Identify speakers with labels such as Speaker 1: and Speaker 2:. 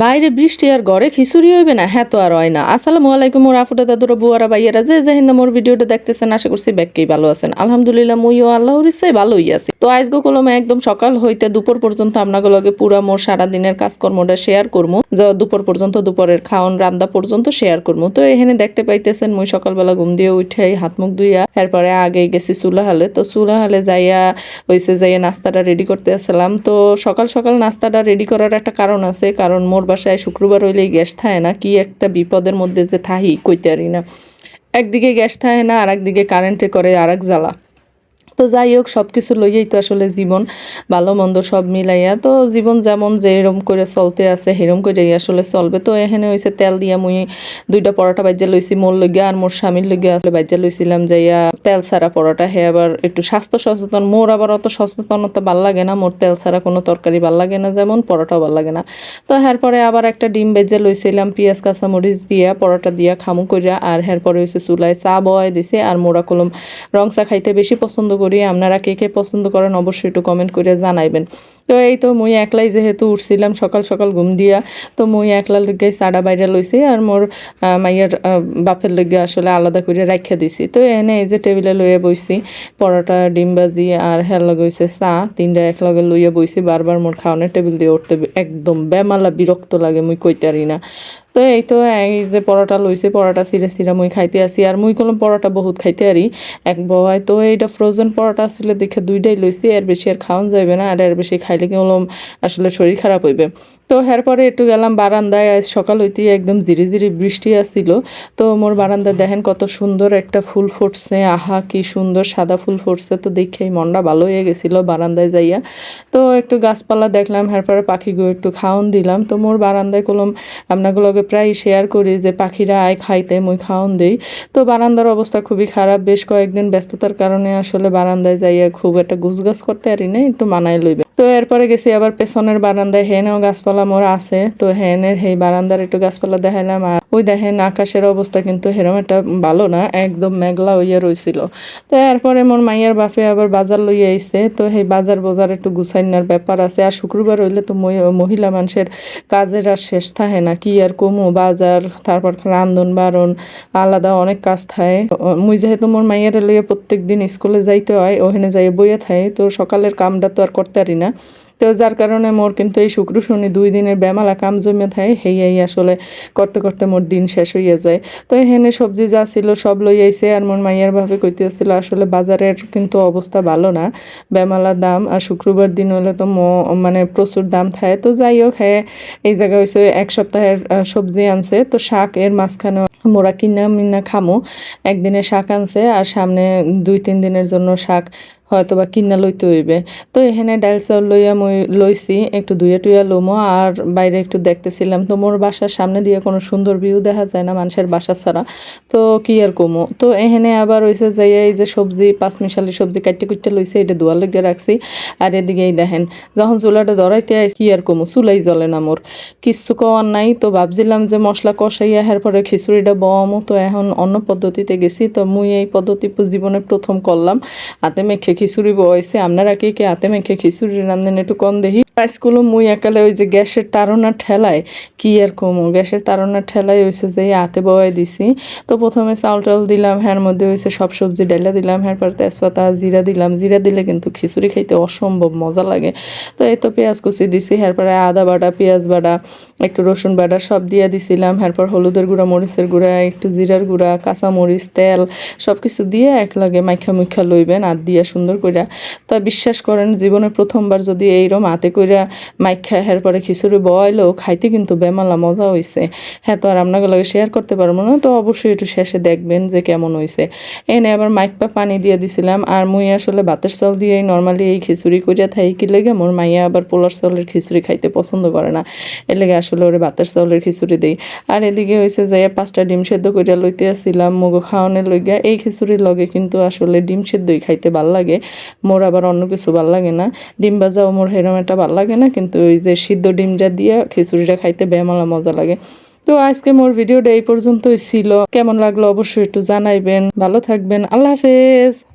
Speaker 1: বাইরে বৃষ্টি আর গড়ে খিচুড়ি হইবে না হ্যাঁ তো আর হয় না। আসসালামু আলাইকুম মোর আফুটা দাদুরা বুয়ারা বাইয়ারা যে যে হিন্দা মোর ভিডিওটা দেখতেছেন, আশা করছি ব্যাগকেই ভালো আছেন। আলহামদুলিল্লাহ, মুইও আল্লাহর ইচ্ছায় ভালোই আছি। তো আজগো কলমে একদম সকাল হইতে দুপুর পর্যন্ত আপনাকে লগে পুরা মোর সারাদিনের কাজকর্মটা শেয়ার করব দুপুর পর্যন্ত দুপুরের খাওয়ান রান্না পর্যন্ত শেয়ার করব তো এখানে দেখতে পাইতেছেন, মুই সকালবেলা ঘুম দিয়ে উঠে হাত মুখ ধুইয়া, এরপরে আগে গেছি চুলা হালে তো চুলা হালে যাইয়া, হইছে যাইয়া নাস্তাটা রেডি করতে আসলাম। তো সকাল সকাল নাস্তাটা রেডি করার একটা কারণ আছে, কারণ মোর বাসায় শুক্রবার হইলেই গ্যাস থাকে না, কি একটা বিপদের মধ্যে যে থাহি কইতে পারি না। একদিকে গ্যাস থাকে না আর একদিকে কারেন্টে করে আর এক জ্বালা। তো যাই হোক সব কিছু লইয়াই তো আসলে জীবন ভালো মন্দ সব মিলাইয়া। তো জীবন যেমন যে এরম করে চলতে আছে সেরম করেই আসলে চলবে। তো এখানে হয়েছে তেল দিয়া মুই দুইটা পরোটা বাজ্যা লইছি, মোর লইয়া আর মোর স্বামীর লইয়া আসলে বাজ্যা লইছিলাম যাইয়া তেল ছাড়া পরোটা হে আবার একটু স্বাস্থ্য সচেতন, মোর আবার অত সচেতনতা ভালো লাগে না। মোর তেল ছাড়া কোনো তরকারি ভালো লাগে না, যেমন পরোটাও ভালো লাগে না। তো পরে আবার একটা ডিম বেজে লইছিলাম, পেঁয়াজ, কাঁচামরিচ দিয়া, পরোটা দিয়া খামু করিয়া আর পরে হয়েছে চুলায় চা বয় দিছে। আর মোরা কলম রং চা খাইতে বেশি পছন্দ করি। আপনারা কে কে পছন্দ করেন অবশ্যই একটু কমেন্ট করিয়া জানাইবেন। তো এই তো মুই একলাই যেহেতু উঠছিলাম, সকাল সকাল ঘুম দিয়া, তো মুই একলা লগে সাড়া বাইরে লইছি আর মোর মাইয়ার বাপের লগে আসলে আলাদা করে রাখিয়া দিছি। তো এনে এই যে টেবিলে লইয়া বইছি, পরোটা, ডিম বাজি আর হেল লগাইছে চা, তিনটা একলগে লইয়া বইছি, বারবার মোর খাওয়ানোর টেবিল দিয়ে উঠতে একদম বেমালা বিরক্ত লাগে, মুই কইতারি না। তো এই তো এই যে পরোটা লইছে, পরোটা সিরা সিরা মুই খাইতে আসি আর মুই কলম পরোটা বহুত খাইতে আরি। এক বয়, তো এইটা ফ্রোজেন পরোটা আসলে দেখে দুইটাই লইছি, এর বেশি আর খাওয়ান যাবে না। আর এর বেশি খাইলে কলম আসলে শরীর খারাপ হইবে। তো পরে একটু গেলাম বারান্দায়, আজ সকাল হইতেই একদম ঝিরি ঝিরি বৃষ্টি আসছিল। তো মোর বারান্দায় দেখেন কত সুন্দর একটা ফুল ফুটছে, আহা, কি সুন্দর সাদা ফুল ফুটছে। তো দেখেই মনটা ভালো হয়ে গেছিল বারান্দায় যাইয়া। তো একটু গাছপালা দেখলাম এরপরে পাখিগুলো একটু খাওন দিলাম। তো মোর বারান্দায় কলম আপনাগুলোকে প্রায় শেয়ার করি যে, পাখিরা আয়, খাইতে, মুই খাওন দিই। তো বারান্দার অবস্থা খুবই খারাপ। বেশ কয়েকদিন ব্যস্ততার কারণে আসলে বারান্দায় যাইয়া খুব একটা গুছগাছ করতে পারি না একটু মানায় লইবে। তো এরপরে গেছি আবার পেছনের বারান্দায়, হেনেও গাছপালা মোর আছে তো হেনের সেই বারান্দার একটু গাছপালা দেখাইলাম আর ওই দেখেন আকাশের অবস্থা কিন্তু হেরম একটা ভালো না, একদম মেঘলা হইয়া রইছিল। তো এরপরে মোর মাইয়ার বাপে আবার বাজার লইয়া আইছে, তো সেই বাজার বাজার একটু গুছাইনার ব্যাপার আছে। আর শুক্রবার হইলে তো মহিলা মানুষের কাজের আর শেষ থাকে না, কি আর কমু? বাজার, তারপর রান্ধন বারণ, আলাদা অনেক কাজ থাকে। মুই যেহেতু মোর মাইয়ারে লইয়া প্রত্যেক দিন স্কুলে যাইতে হয়, ওখানে যাই বইয়া থাকে, তো সকালের কামটা তো আর করতে পারি না। তো যার কারণে মোর কিন্তু এই শুক্র, শনি দুই দিনের বেমালা কাম জমে থাকে হেয়াই আসলে করতে করতে মোর দিন শেষ হইয়া যায়। তো এখানে সবজি যা ছিল সব লই আইছে আর মোর মাইয়ার ভাবে কইতেছিল আসলে বাজারের কিন্তু অবস্থা ভালো না, বেমালা দাম আর শুক্রবার দিন হলে তো মানে প্রচুর দাম থাকে। তো যাই হোক হ্যাঁ এই জায়গায় হয়েছে এক সপ্তাহের সবজি আনছে। তো শাক এর মাঝখানে মোরা কিনা মিনা খামো। একদিনে শাক আনছে আর সামনে দুই, তিন দিনের জন্য শাক হয়তো বা কিনা লইতে হইবে। তো এখানে ডাল চাউল লইয়া মই লইছি, একটু দুইয়া টুইয়া লমো, আর বাইরে একটু দেখতেছিলাম। তো মোর বাসার সামনে দিয়ে কোনো সুন্দর ভিউ দেখা যায় না মানুষের বাসা ছাড়া। তো কি আর কমো? তো এখানে আবার হইছে যাই এই যে সবজি পাঁচ মিশালি সবজি কাটতে কুটতে লইছে, এটা দোয়ার লইগে রাখছি। আর এদিকে এই দেখেন, যখন চুলাটা ধরাইতে আইস, কি আর কমো? চুলাই জ্বলে না মোর। কিচ্ছু কওয়ার নাই। তো ভাবছিলাম যে মশলা কষাইয়া হের পরে খিচুড়িটা বমো তো এখন অন্য পদ্ধতিতে গেছি। তো মুই এই পদ্ধতি জীবনে প্রথম করলাম। হাতে মেখে খিচুড়ি বয়েছে আপনারা কে কে হাতে মেখে খিচুড়ি রান্ধেন একটু কম দেখি। আজগুলো মুই একালে ওই যে গ্যাসের তারনা ঠেলায়, কি আর কমো গ্যাসের তারনা ঠেলায় হয়েছে যে হাতে বয়ে দিছি। তো প্রথমে চাউল টাউল দিলাম, হ্যার মধ্যে হয়েছে সব সবজি ডাইলা দিলাম, হ্যার পর তেজপাতা, জিরা দিলাম, জিরা দিলে কিন্তু খিচুড়ি খাইতে অসম্ভব মজা লাগে। তো এই তো পেঁয়াজ কুচি দিছি, হ্যার পরে আদা বাটা, পেঁয়াজ বাটা, একটু রসুন বাটা সব দিয়ে দিছিলাম এরপর হলুদের গুঁড়া, মরিচের গুঁড়া, একটু জিরার গুঁড়া কাঁচা মরিচ তেল সব কিছু দিয়ে একলগে মাইখা মুখা লইবেন, আর দিয়া সুন্দর কইরা, তা বিশ্বাস করেন জীবনে প্রথমবার যদি এইরকম হাতে কইরা মাইখা হের পরে খিচুড়ি বয়লেও খাইতে কিন্তু বেমালা মজা হইছে। হ্যাঁ তো আর আপনাকে লগে শেয়ার করতে পারব না, তো অবশ্যই একটু শেষে দেখবেন যে কেমন হইছে। এনে আবার মাইকপা পানি দিয়ে দিছিলাম, আর মুই আসলে ভাতের চাল দিয়েই নর্মালি এই খিচুড়ি করিয়া থাই, কি লেগে মোর মাইয়া আবার পোলার চাউলের খিচুড়ি খাইতে পছন্দ করে না। এর লেগে আসলে ওরে ভাতের চাউলের খিচুড়ি দেই। আর এদিকে হয়েছে যে পাঁচটা ডিম সেদ্ধ করিয়া লইতে আসছিলাম, মুগো খাওয়ানোর লইগা, এই খিচুড়ির লগে কিন্তু আসলে ডিম সেদ্ধই খাইতে ভালো লাগে। মোর আবার অন্য কিছু ভালো লাগে না। ডিম ভাজাও মোর হেরম একটা ভালো লাগে না, কিন্তু ওই যে সিদ্ধ ডিমটা দিয়ে খিচুড়িটা খাইতে বেমালা মজা লাগে। তো আজকে মোর ভিডিওটা এই পর্যন্তই ছিল। কেমন লাগল অবশ্যই একটু জানাইবেন। ভালো থাকবেন। আল্লাহ হাফেজ।